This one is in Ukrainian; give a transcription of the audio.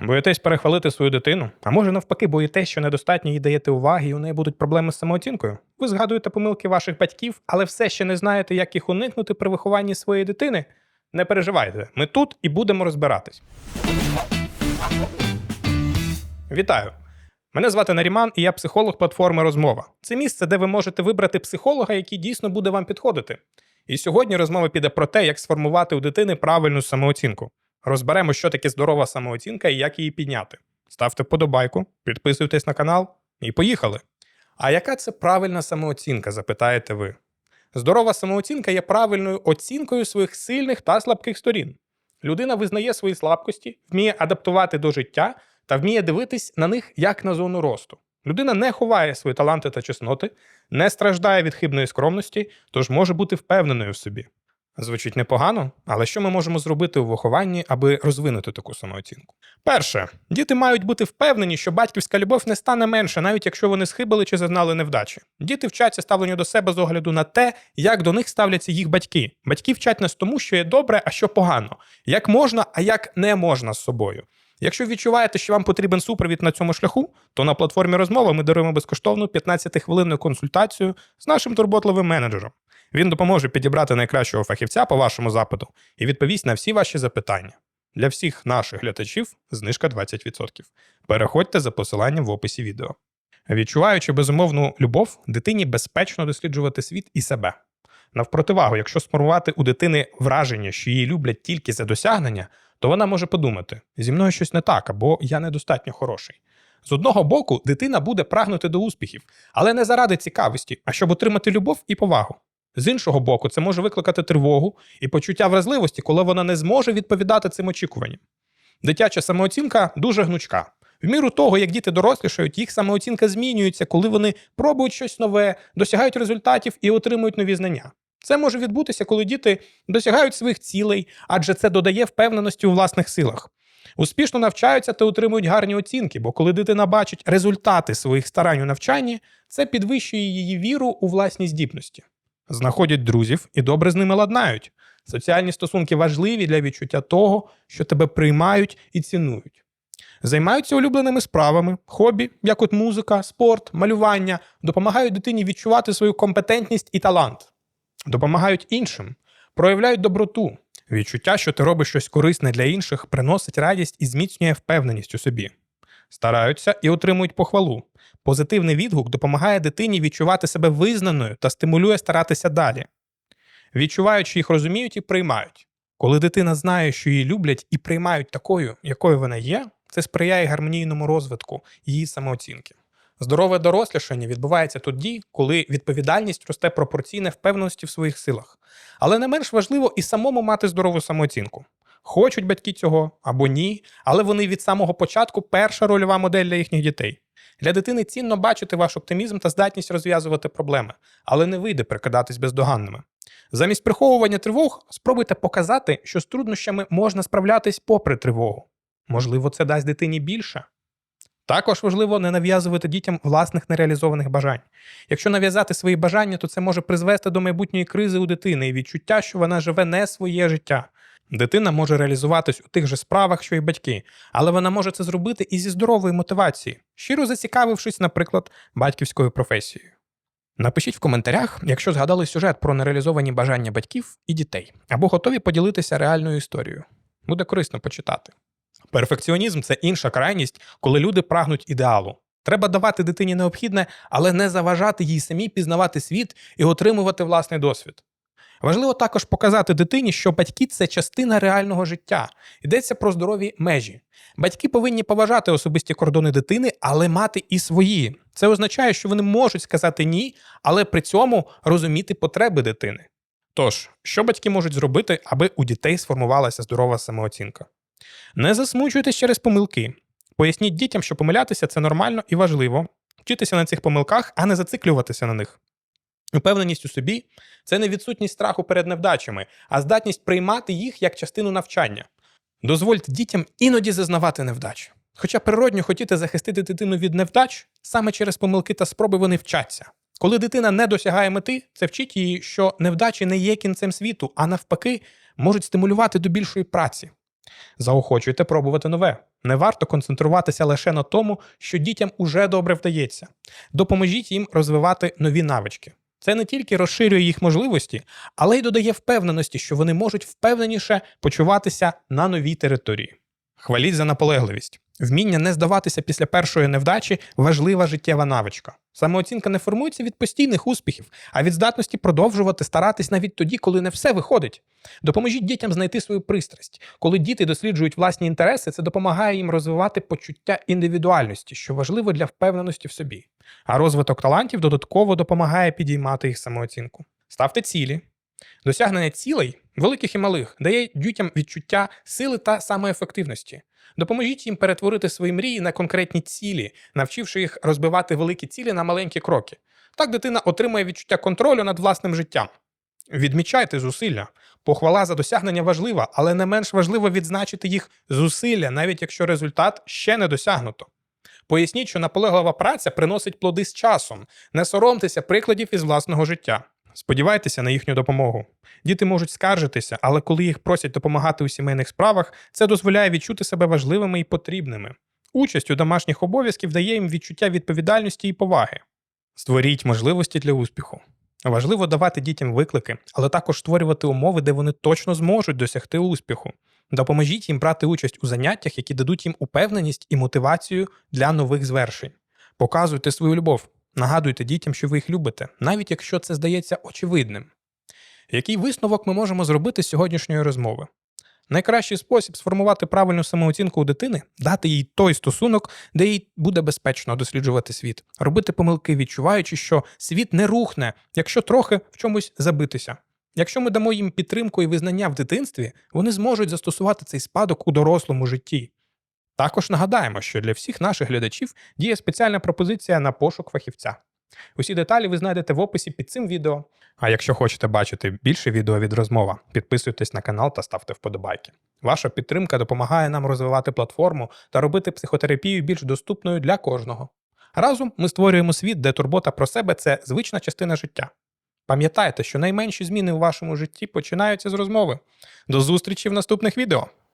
Боїтесь перехвалити свою дитину, а може навпаки, боїтесь, що недостатньо їй даєте уваги, і у неї будуть проблеми з самооцінкою. Ви згадуєте помилки ваших батьків, але все ще не знаєте, як їх уникнути при вихованні своєї дитини. Не переживайте, ми тут і будемо розбиратись. Вітаю! Мене звати Наріман, і я психолог платформи Розмова. Це місце, де ви можете вибрати психолога, який дійсно буде вам підходити. І сьогодні розмова піде про те, як сформувати у дитини правильну самооцінку. Розберемо, що таке здорова самооцінка і як її підняти. Ставте вподобайку, підписуйтесь на канал і поїхали. А яка це правильна самооцінка, запитаєте ви? Здорова самооцінка є правильною оцінкою своїх сильних та слабких сторін. Людина визнає свої слабкості, вміє адаптувати до життя та вміє дивитись на них як на зону росту. Людина не ховає свої таланти та чесноти, не страждає від хибної скромності, тож може бути впевненою в собі. Звучить непогано, але що ми можемо зробити у вихованні, аби розвинути таку самооцінку? Перше, діти мають бути впевнені, що батьківська любов не стане менше, навіть якщо вони схибили чи зазнали невдачі. Діти вчаться ставленню до себе з огляду на те, як до них ставляться їх батьки. Батьки вчать нас тому, що є добре, а що погано, як можна, а як не можна з собою. Якщо відчуваєте, що вам потрібен супровід на цьому шляху, то на платформі розмова ми даруємо безкоштовну 15-хвилинну консультацію з нашим турботливим менеджером. Він допоможе підібрати найкращого фахівця по вашому запиту і відповість на всі ваші запитання. Для всіх наших глядачів знижка 20%. Переходьте за посиланням в описі відео. Відчуваючи безумовну любов, дитині безпечно досліджувати світ і себе. Навпротивагу, якщо сформувати у дитини враження, що її люблять тільки за досягнення, то вона може подумати: зі мною щось не так, або я недостатньо хороший. З одного боку, дитина буде прагнути до успіхів, але не заради цікавості, а щоб отримати любов і повагу. З іншого боку, це може викликати тривогу і почуття вразливості, коли вона не зможе відповідати цим очікуванням. Дитяча самооцінка дуже гнучка. В міру того, як діти дорослішають, їх самооцінка змінюється, коли вони пробують щось нове, досягають результатів і отримують нові знання. Це може відбутися, коли діти досягають своїх цілей, адже це додає впевненості у власних силах. Успішно навчаються та отримують гарні оцінки, бо коли дитина бачить результати своїх старань у навчанні, це підвищує її віру у власні здібності. Знаходять друзів і добре з ними ладнають. Соціальні стосунки важливі для відчуття того, що тебе приймають і цінують. Займаються улюбленими справами, хобі, як от музика, спорт, малювання, допомагають дитині відчувати свою компетентність і талант, допомагають іншим, проявляють доброту. Відчуття, що ти робиш щось корисне для інших, приносить радість і зміцнює впевненість у собі. Стараються і отримують похвалу. Позитивний відгук допомагає дитині відчувати себе визнаною та стимулює старатися далі. Відчуваючи їх розуміють і приймають. Коли дитина знає, що її люблять і приймають такою, якою вона є, це сприяє гармонійному розвитку її самооцінки. Здорове дорослішання відбувається тоді, коли відповідальність росте пропорційне впевненості в своїх силах. Але не менш важливо і самому мати здорову самооцінку. Хочуть батьки цього або ні, але вони від самого початку перша рольова модель для їхніх дітей. Для дитини цінно бачити ваш оптимізм та здатність розв'язувати проблеми, але не вийде прикидатись бездоганними. Замість приховування тривог спробуйте показати, що з труднощами можна справлятись попри тривогу. Можливо, це дасть дитині більше. Також важливо не нав'язувати дітям власних нереалізованих бажань. Якщо нав'язати свої бажання, то це може призвести до майбутньої кризи у дитини і відчуття, що вона живе не своє життя. Дитина може реалізуватись у тих же справах, що й батьки, але вона може це зробити і зі здорової мотивації, щиро зацікавившись, наприклад, батьківською професією. Напишіть в коментарях, якщо згадали сюжет про нереалізовані бажання батьків і дітей, або готові поділитися реальною історією. Буде корисно почитати. Перфекціонізм це інша крайність, коли люди прагнуть ідеалу. Треба давати дитині необхідне, але не заважати їй самі пізнавати світ і отримувати власний досвід. Важливо також показати дитині, що батьки це частина реального життя. Йдеться про здорові межі. Батьки повинні поважати особисті кордони дитини, але мати і свої. Це означає, що вони можуть сказати ні, але при цьому розуміти потреби дитини. Тож, що батьки можуть зробити, аби у дітей сформувалася здорова самооцінка? Не засмучуйтесь через помилки. Поясніть дітям, що помилятися це нормально і важливо. Вчитися на цих помилках, а не зациклюватися на них. Упевненість у собі це не відсутність страху перед невдачами, а здатність приймати їх як частину навчання. Дозвольте дітям іноді зазнавати невдач. Хоча природньо хотіти захистити дитину від невдач, саме через помилки та спроби вони вчаться. Коли дитина не досягає мети, це вчить її, що невдачі не є кінцем світу, а навпаки, можуть стимулювати до більшої праці. Заохочуйте пробувати нове. Не варто концентруватися лише на тому, що дітям уже добре вдається. Допоможіть їм розвивати нові навички. Це не тільки розширює їх можливості, але й додає впевненості, що вони можуть впевненіше почуватися на новій території. Хваліть за наполегливість. Вміння не здаватися після першої невдачі важлива життєва навичка. Самооцінка не формується від постійних успіхів, а від здатності продовжувати старатись навіть тоді, коли не все виходить. Допоможіть дітям знайти свою пристрасть. Коли діти досліджують власні інтереси, це допомагає їм розвивати почуття індивідуальності, що важливо для впевненості в собі. А розвиток талантів додатково допомагає підіймати їх самооцінку. Ставте цілі. Досягнення цілей, великих і малих, дає дітям відчуття сили та самоефективності. Допоможіть їм перетворити свої мрії на конкретні цілі, навчивши їх розбивати великі цілі на маленькі кроки. Так дитина отримує відчуття контролю над власним життям. Відмічайте зусилля. Похвала за досягнення важлива, але не менш важливо відзначити їх зусилля, навіть якщо результат ще не досягнуто. Поясніть, що наполеглива праця приносить плоди з часом. Не соромтеся прикладів із власного життя. Сподівайтеся на їхню допомогу. Діти можуть скаржитися, але коли їх просять допомагати у сімейних справах, це дозволяє відчути себе важливими і потрібними. Участь у домашніх обов'язків дає їм відчуття відповідальності і поваги. Створіть можливості для успіху. Важливо давати дітям виклики, але також створювати умови, де вони точно зможуть досягти успіху. Допоможіть їм брати участь у заняттях, які дадуть їм упевненість і мотивацію для нових звершень. Показуйте свою любов, нагадуйте дітям, що ви їх любите, навіть якщо це здається очевидним. Який висновок ми можемо зробити з сьогоднішньої розмови? Найкращий спосіб сформувати правильну самооцінку у дитини дати їй той стосунок, де їй буде безпечно досліджувати світ, робити помилки, відчуваючи, що світ не рухне, якщо трохи в чомусь забитися. Якщо ми дамо їм підтримку і визнання в дитинстві, вони зможуть застосувати цей спадок у дорослому житті. Також нагадаємо, що для всіх наших глядачів діє спеціальна пропозиція на пошук фахівця. Усі деталі ви знайдете в описі під цим відео. А якщо хочете бачити більше відео від розмова, підписуйтесь на канал та ставте вподобайки. Ваша підтримка допомагає нам розвивати платформу та робити психотерапію більш доступною для кожного. Разом ми створюємо світ, де турбота про себе це звична частина життя. Пам'ятайте, що найменші зміни у вашому житті починаються з розмови. До зустрічі в наступних відео!